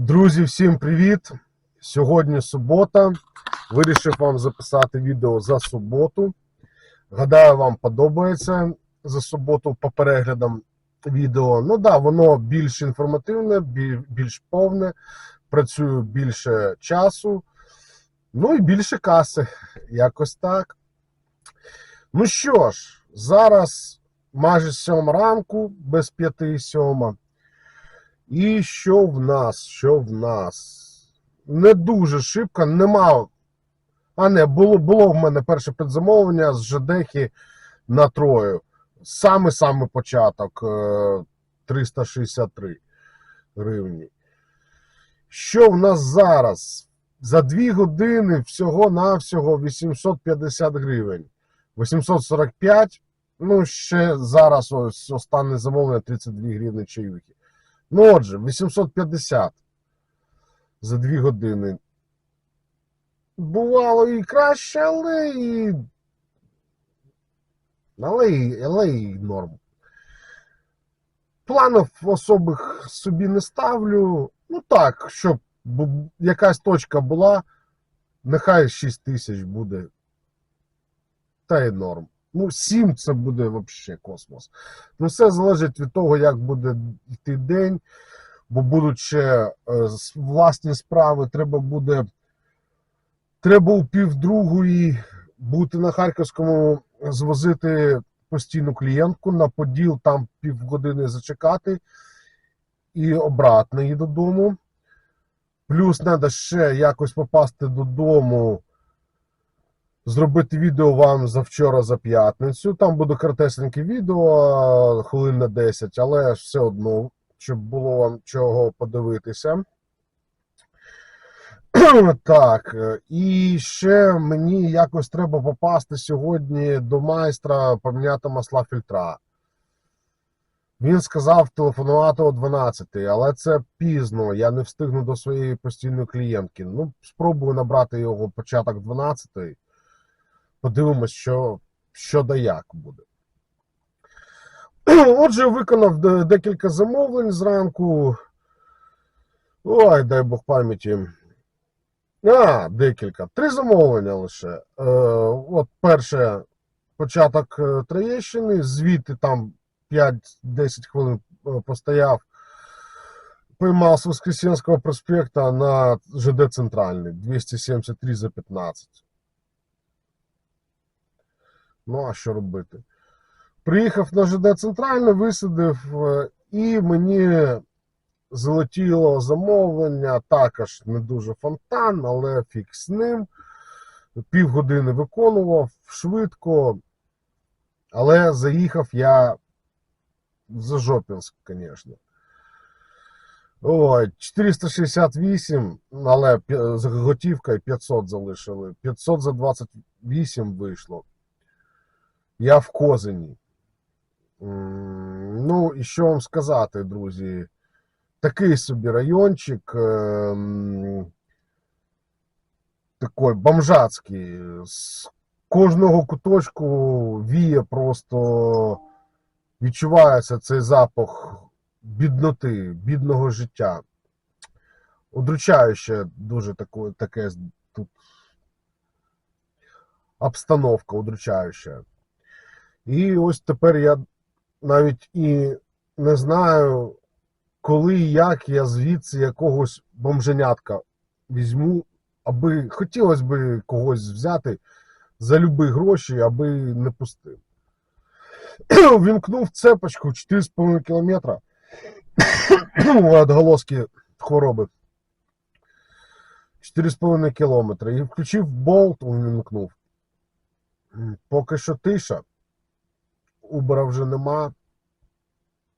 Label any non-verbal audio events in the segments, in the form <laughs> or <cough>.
Друзі, всім привіт! Сьогодні субота. Вирішив вам записати відео за суботу. Гадаю, вам подобається за суботу по переглядам відео. Ну да, воно більш інформативне, більш повне, працюю більше часу, ну і більше каси. Якось так. Ну що ж, зараз майже сьома ранку, без п'яти сьома. І що в нас? Що в нас? Не дуже шибко, нема. А не, було, було в мене перше предзамовлення з Жедехи на Трою. Саме саме початок е, 363 гривні. Що в нас зараз? За 2 години всього-навсього 850 гривень. 845. Ну, ще зараз ось останнє замовлення 32 гривні чаюхи. Ну, отже, 850 за 2 години. Бувало і краще, але і. Але і, але і норм. Планів особих собі не ставлю. Ну так, щоб якась точка була, нехай 6 тисяч буде. Та й норм. Ну, 7 це буде взагалі космос. Ну, все залежить від того, як буде йти день, бо будуть ще е, власні справи. Треба буде. Треба у півдругої бути на Харківському, звозити постійну клієнтку на поділ, там півгодини зачекати і обратно її додому. Плюс треба ще якось попасти додому, зробити відео вам завчора за п'ятницю. Там буде коротесеньке відео, хвилин на 10, але все одно, щоб було вам чого подивитися. <clears throat> Так, е, і ще мені якось треба попасти сьогодні до майстра поміняти масла фільтра. Він сказав телефонувати о 12, але це пізно. Я не встигну до своєї постійної клієнтки. Ну, спробую набрати його початок 12. Подивимось, що, що да як буде. <clears throat> Отже, виконав декілька замовлень зранку. Ой, дай Бог пам'яті. А, декілька. Три замовлення лише. Е, от перше, початок е, Троєщини, звідти там 5-10 хвилин е, постояв. Поймав з Воскресенського проспекта на ЖД Центральний 273 за 15. Ну, а що робити? Приїхав на ЖД Центральний, висадив, е, і мені залетіло замовлення, також не дуже фонтан, але фіг з ним. Півгодини виконував швидко, але заїхав я в Зажопінськ, звісно. Ой, 468, але з готівкою 500 залишили. 500 за 28 вийшло. Я в Козині. Ну, і що вам сказати, друзі? Такий собі райончик. ем, Такий бомжацький. З кожного куточку віє просто відчувається цей запах бідноти, бідного життя. Удручаюче дуже таке, таке тут обстановка удручаюча. І ось тепер я навіть і не знаю, коли і як я звідси якогось бомженятка візьму, аби хотілося б когось взяти за любі гроші, аби не пустив. <clears throat> Вімкнув цепочку 4,5 кілометра відголоски хвороби. 4,5 кілометра. І включив болт, увімкнув. Поки що тиша. Убера вже нема.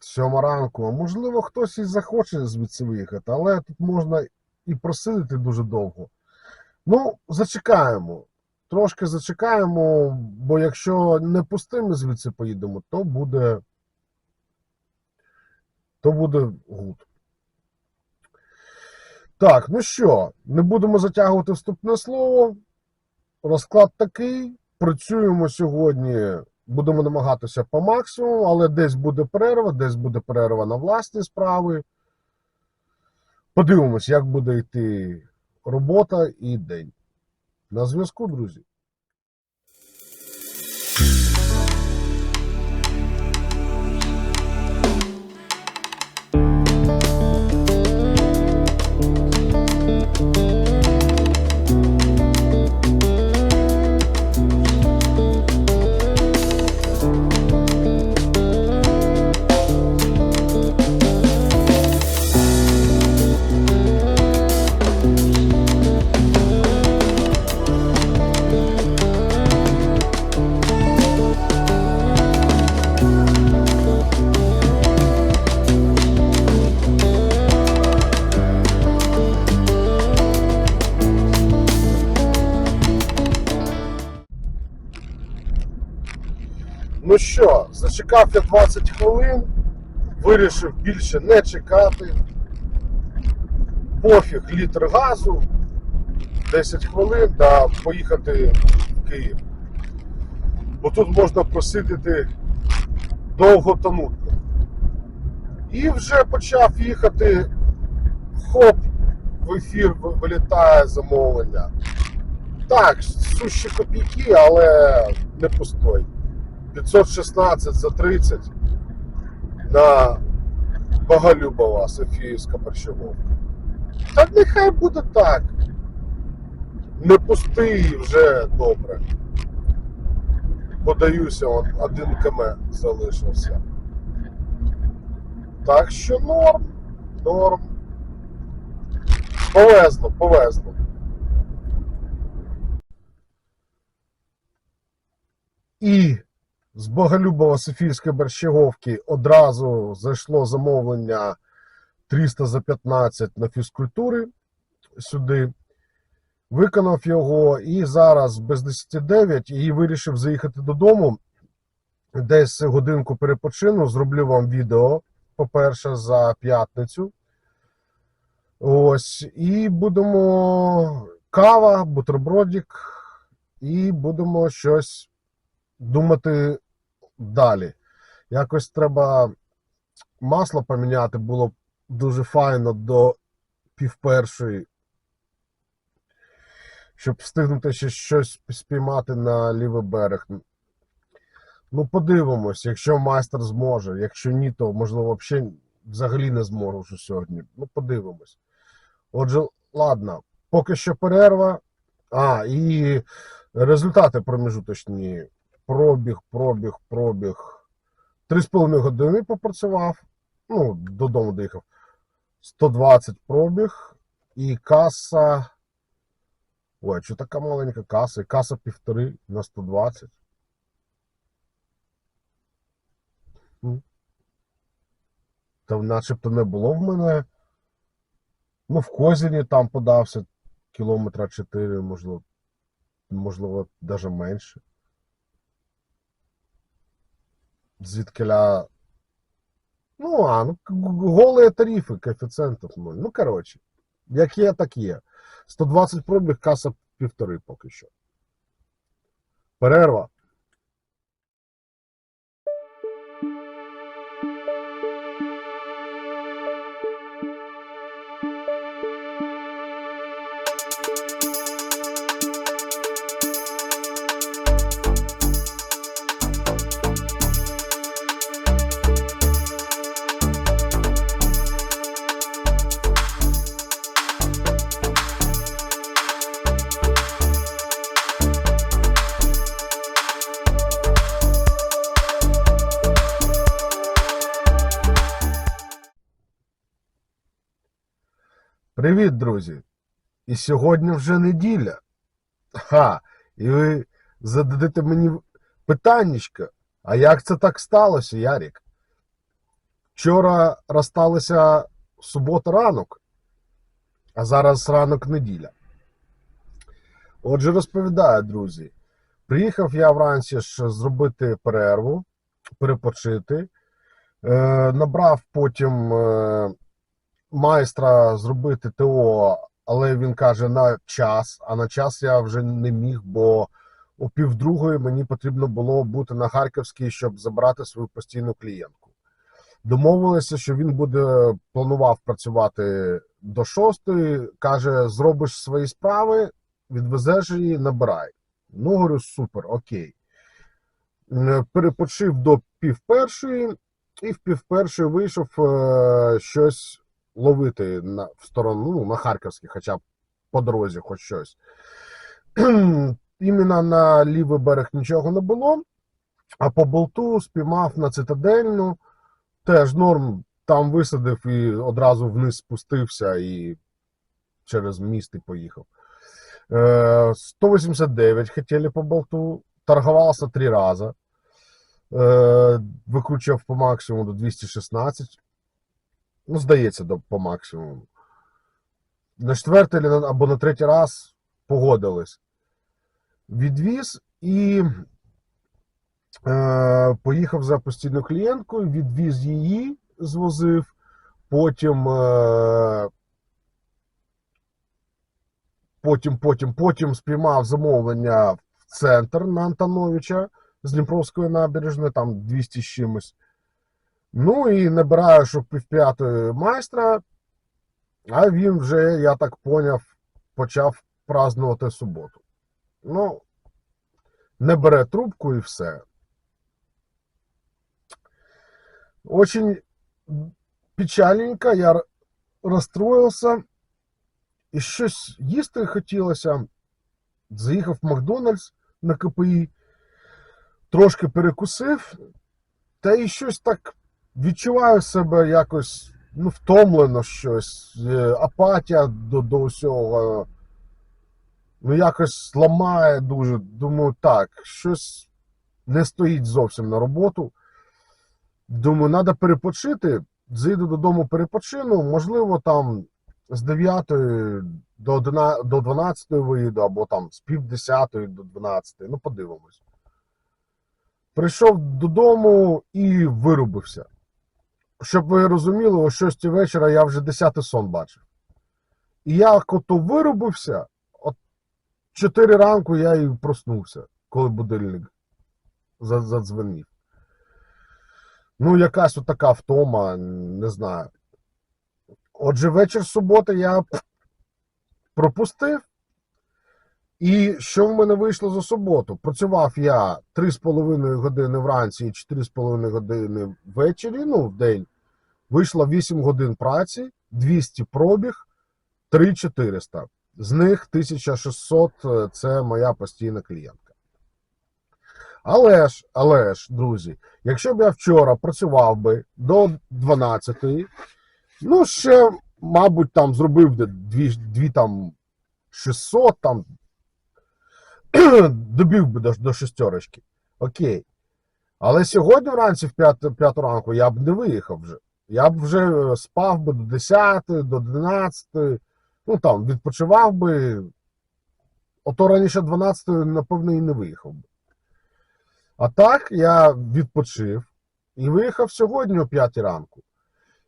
Сьома ранку. Можливо, хтось і захоче звідси виїхати, але тут можна і просидити дуже довго. Ну, зачекаємо. Трошки зачекаємо, бо якщо не пустими звідси поїдемо, то буде. То буде гуд. Так, ну що, не будемо затягувати вступне слово. Розклад такий. Працюємо сьогодні, будемо намагатися по максимуму, але десь буде перерва, десь буде перерва на власні справи. Подивимось, як буде йти робота і день. На зв'язку, друзі. Ну що, зачекав я 20 хвилин, вирішив більше не чекати. Пофіг літр газу, 10 хвилин та поїхати в Київ. Бо тут можна посидіти довго тонути. І вже почав їхати, хоп, в ефір вилітає замовлення. Так, сущі копійки, але не пустой. 516 за 30 на Боголюбова, Софіївська борщаговка. Та нехай буде так. Не пустий вже добре. Подаюся, он один км залишився. Так що норм, норм. Повезло, повезло. І з Боголюбова Софійської борщаговки одразу зайшло замовлення 300 за 15 на фізкультури сюди. Виконав його і зараз без 10.09 і вирішив заїхати додому. Десь годинку перепочину. Зроблю вам відео, по-перше, за п'ятницю. Ось. І будемо кава, бутербродик, і будемо щось думати далі. Якось треба масло поміняти, було дуже файно до півпершої, щоб встигнути ще щось спіймати на лівий берег. Ну, подивимось, якщо майстер зможе. Якщо ні, то можливо взагалі, не зможу сьогодні. Ну, подивимось. Отже, ладно, поки що перерва. А, і результати проміжуточні. Пробіг, пробіг, пробіг. Три з половиною години попрацював. Ну, додому доїхав. 120 пробіг. І каса. Ой, що така маленька каса? І каса півтори на 120. Та начебто не було в мене. Ну, в Козіні там подався кілометра 4, можливо, можливо, навіть менше. Звідкиля. Ну, а, ну, голі тарифи, коефіцієнтів. Ну, коротше, як є, так є. 120 пробіг, каса півтори поки що. Перерва. Привіт, друзі! І сьогодні вже неділя. Ха, і ви зададете мені питаннячко, а як це так сталося, Ярік? Вчора розсталися субота ранок, а зараз ранок неділя. Отже, розповідаю, друзі. Приїхав я вранці ж зробити перерву, перепочити. Е, набрав потім е, майстра зробити ТО, але він каже на час, а на час я вже не міг, бо о півдругої мені потрібно було бути на Харківській, щоб забрати свою постійну клієнтку. Домовилися, що він буде планував працювати до 6, каже: зробиш свої справи, відвезеш її, набирай. Ну, говорю, супер, окей. Перепочив до пів першої, і в пів першої вийшов е, щось ловити на, в сторону, ну, на Харківський, хоча б по дорозі, хоч щось. Іменно на лівий берег нічого не було, а по болту спіймав на цитадельну. Теж норм там висадив і одразу вниз спустився і через міст і поїхав. Е, 189 хотіли по болту, торгувався три рази. Е, викручував по максимуму до 216. Ну, здається, до, по максимуму. На четвертий або на- третій раз погодились. Відвіз і е, поїхав за постійною клієнткою, відвіз її, звозив, потім. Е, Потім, потім, потім спіймав замовлення в центр на Антоновича з Дніпровської набережної, там 200 з чимось. Ну і набираю, що півп'ятої майстра, а він вже, я так поняв, почав празднувати суботу. Ну, не бере трубку і все. Очень печальненько, я розстроївся. І щось їсти хотілося. Заїхав в Макдональдс на КПІ, трошки перекусив, та і щось так відчуваю себе якось ну, втомлено щось, е, апатія до, до усього. Ну, якось ламає дуже. Думаю, так, щось не стоїть зовсім на роботу. Думаю, треба перепочити. Зайду додому, перепочину, можливо, там з 9 до до 12 виїду, або там з пів 10 до 12. Ну, подивимось. Прийшов додому і вирубився. Щоб ви розуміли, о 6 вечора я вже 10 сон бачив. І я ото вирубився, от 4 ранку я і проснувся, коли будильник за- задзвонив. Ну, якась от така втома, не знаю. Отже, вечір суботи я пропустив. І що в мене вийшло за суботу? Працював я 3,5 години вранці і 4,5 години ввечері, ну, в день. Вийшло 8 годин праці, 200 пробіг, 3,400. З них 1600 – це моя постійна клієнтка. Але ж, але ж, друзі, якщо б я вчора працював би до 12 Ну, ще, мабуть, там зробив де дві, дві там 600, там <clears throat> добів би до, до шестерочки. Окей. Але сьогодні вранці в 5, 5 ранку я б не виїхав вже. Я б вже спав би до 10, до 12, ну там відпочивав би. Ото раніше 12, напевно, і не виїхав би. А так я відпочив і виїхав сьогодні о 5 ранку.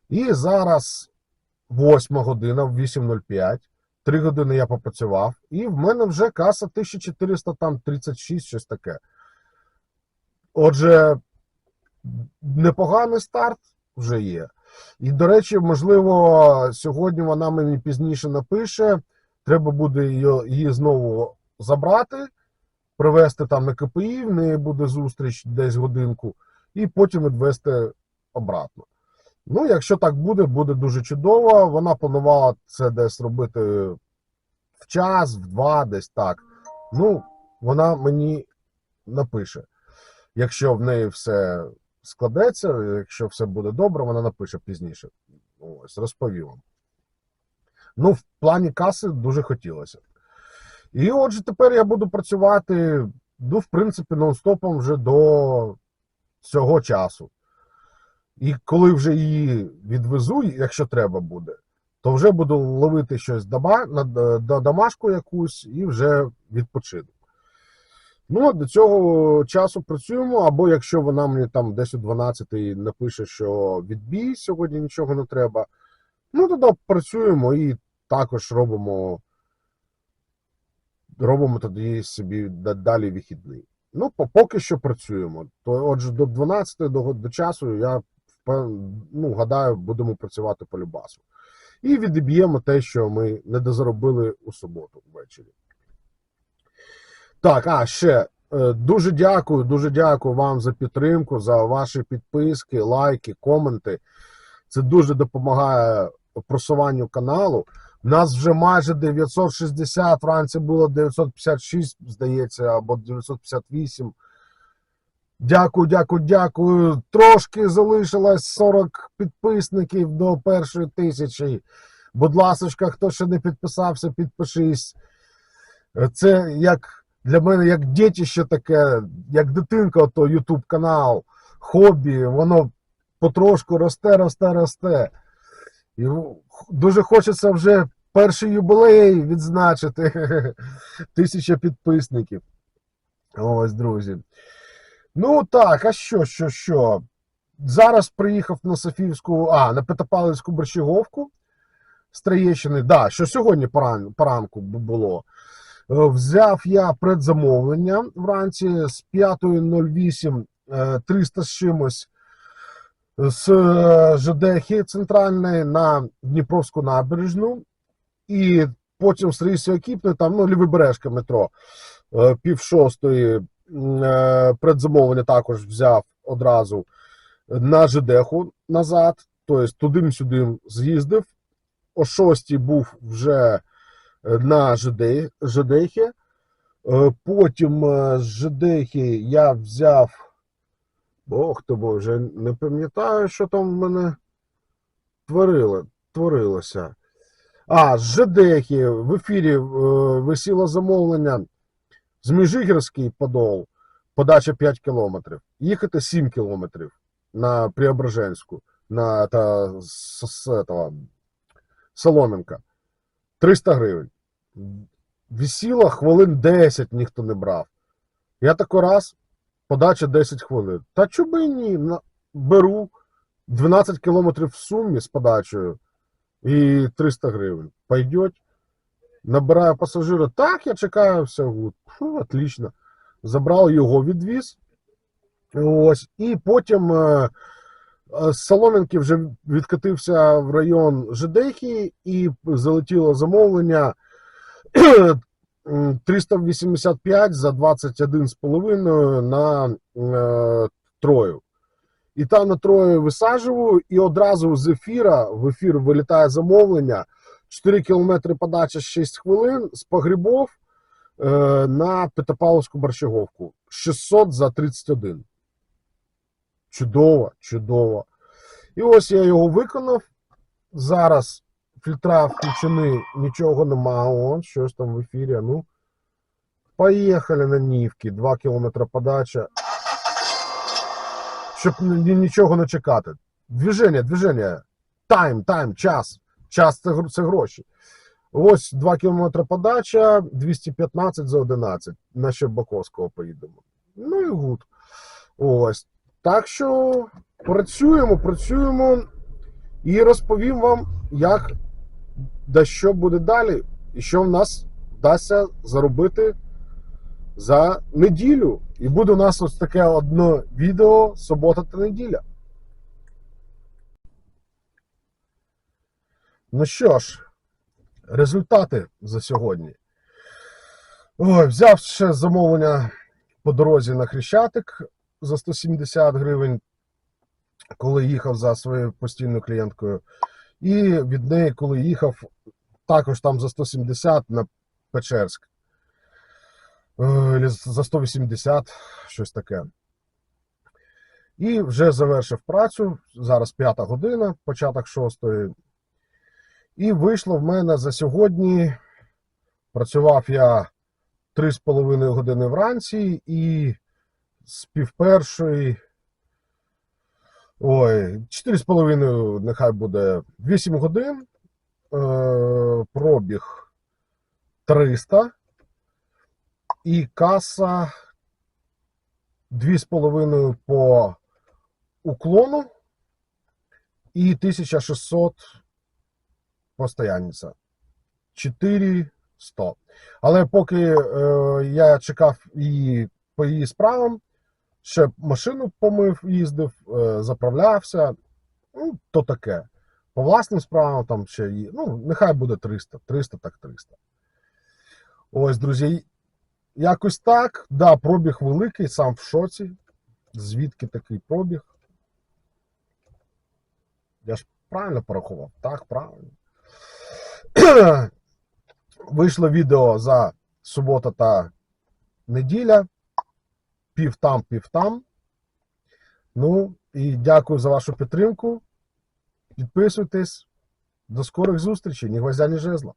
І зараз 8 година, в 8.05. 3 години я попрацював, і в мене вже каса 1436, щось таке. Отже, непоганий старт вже є. І, до речі, можливо, сьогодні вона мені пізніше напише. Треба буде її, знову забрати, привезти там на КПІ, в неї буде зустріч десь годинку, і потім відвезти обратно. Ну, якщо так буде, буде дуже чудово. Вона планувала це десь робити в час, в два, десь так. Ну, вона мені напише. Якщо в неї все складеться, якщо все буде добре, вона напише пізніше. Ось, розповім вам. Ну, в плані каси дуже хотілося. І отже, тепер я буду працювати, ну, в принципі, нон-стопом вже до цього часу. І коли вже її відвезу, якщо треба буде, то вже буду ловити щось на домашку якусь і вже відпочину. Ну, до цього часу працюємо, або якщо вона мені там десь о 12 напише, що відбій, сьогодні нічого не треба, ну тоді працюємо і також робимо, робимо тоді собі далі вихідний. Ну, поки що працюємо. То, отже, до 12 до, до часу я ну, гадаю, будемо працювати по любасу. і відіб'ємо те, що ми не дозаробили у суботу ввечері. Так, а ще е, дуже дякую, дуже дякую вам за підтримку, за ваші підписки, лайки, коменти. Це дуже допомагає просуванню каналу. Нас вже майже 960, вранці було 956, здається, або 958. Дякую, дякую, дякую. Трошки залишилось 40 підписників до першої тисячі. Будь ласка, хто ще не підписався, підпишись. Це як для мене як дітище таке, як дитинка, то YouTube канал, хобі, воно потрошку росте, росте, росте. І дуже хочеться вже перший юбилей відзначити. <laughs> Тисяча підписників. Ось, друзі. Ну так, а що, що, що? Зараз приїхав на Софіївську, а, на Петропавлівську борщаговку з Троєщини. Да, що сьогодні поран, поранку було. Е, Взяв я предзамовлення вранці з 5.08 е, 300 з чимось з е, ЖДХи центральної на Дніпровську набережну, і потім з рейсу Окіпне, там ну, лівобережка метро, е, пів шостої е, предзамовлення також взяв одразу на ЖДХу назад, тобто туди-сюди з'їздив. О шостій був вже е, на ЖД. Е, Потім е, з ЖДХи я взяв. Бог ти Боже, не пам'ятаю, що там в мене творило, творилося. А, з Жедехи в ефірі е, висіло замовлення з Міжигірський Подол, подача 5 кілометрів. Їхати 7 кілометрів на Преображенську, на та, з, з этого, Солом'янка. 300 гривень. Висіло хвилин 10 ніхто не брав. Я тако раз, подача 10 хвилин. Та чуби ні, беру 12 кілометрів в сумі з подачею і 300 гривень. Пойдет. Набираю пасажира. Так, я чекаю, все. Фу, отлично. Забрав його відвіз. Ось. І потім е, е, з Солом'янки вже відкатився в район Жидехи і залетіло замовлення <clears throat> 385 за 21,5 на е, Трою. І там на Трою висаджую, і одразу з ефіра в ефір вилітає замовлення. 4 кілометри подача 6 хвилин з погрібов е, на Петропавловську борщаговку. 600 за 31. Чудово, чудово. І ось я його виконав. Зараз фільтра включені, нічого нема. О, щось там в ефірі. Ну. Поїхали на Нівки. 2 кілометри подача. Щоб нічого не чекати. Движення, движення. Тайм, тайм, час. Час це, це гроші. Ось 2 кілометри подача, 215 за 11. На Щербаковського поїдемо. Ну і гуд. Ось. Так що працюємо, працюємо і розповім вам, як да що буде далі, і що в нас вдасться заробити за неділю. І буде у нас ось таке одне відео субота та неділя. Ну що ж, результати за сьогодні. Ой, взяв ще замовлення по дорозі на Хрещатик за 170 гривень, коли їхав за своєю постійною клієнткою. І від неї, коли їхав, також там за 170 на Печерськ. За 180, щось таке. І вже завершив працю. Зараз п'ята година, початок шостої. І вийшло в мене за сьогодні. Працював я 3,5 години вранці і з півпершої. Ой, 4,5, нехай буде 8 годин. Е, пробіг 300. І каса 2,5 по уклону і 1600 постоянниця. 400. Але поки е, я чекав її по її справам, ще машину помив, їздив, е, заправлявся. Ну, то таке. По власним справам там ще є. Ну, нехай буде 300. 300 так 300. Ось, друзі. Якось так. Да, пробіг великий, сам в шоці. Звідки такий пробіг? Я ж правильно порахував? Так, правильно. Вийшло відео за субота та неділя. Пів там, пів там. Ну, і дякую за вашу підтримку. Підписуйтесь. До скорих зустрічей. Ні гвоздя, ні жезла.